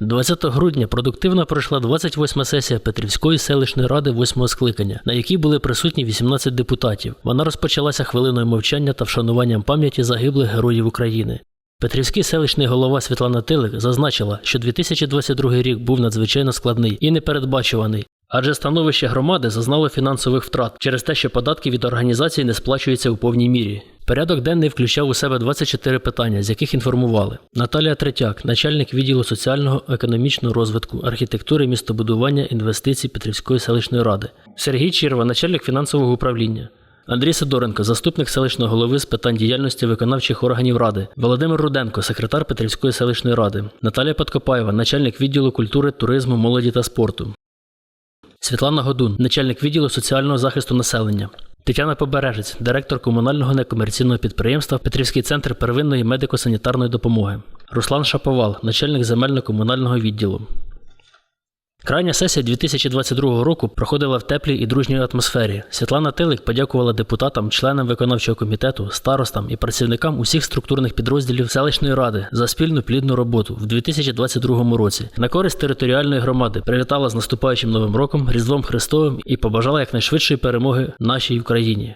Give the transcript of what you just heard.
20 грудня продуктивно пройшла 28 сесія Петрівської селищної ради 8 скликання, на якій були присутні 18 депутатів. Вона розпочалася хвилиною мовчання та вшануванням пам'яті загиблих героїв України. Петрівський селищний голова Світлана Тилик зазначила, що 2022 рік був надзвичайно складний і непередбачуваний, адже становище громади зазнало фінансових втрат через те, що податки від організації не сплачуються у повній мірі. Порядок денний включав у себе 24 питання, з яких інформували. Наталія Третяк, начальник відділу соціального економічного розвитку, архітектури, містобудування, інвестицій Петрівської селищної ради, Сергій Чірва, начальник фінансового управління. Андрій Сидоренко, заступник селищного голови з питань діяльності виконавчих органів ради, Володимир Руденко, секретар Петрівської селищної ради, Наталія Подкопаєва, начальник відділу культури, туризму, молоді та спорту, Світлана Годун, начальник відділу соціального захисту населення. Тетяна Побережець, директор комунального некомерційного підприємства Петрівський центр первинної медико-санітарної допомоги. Руслан Шаповал, начальник земельно-комунального відділу. Крайня сесія 2022 року проходила в теплій і дружній атмосфері. Світлана Тилик подякувала депутатам, членам виконавчого комітету, старостам і працівникам усіх структурних підрозділів селищної ради за спільну плідну роботу в 2022 році. На користь територіальної громади привітала з наступаючим новим роком, Різдвом Христовим і побажала якнайшвидшої перемоги нашій Україні.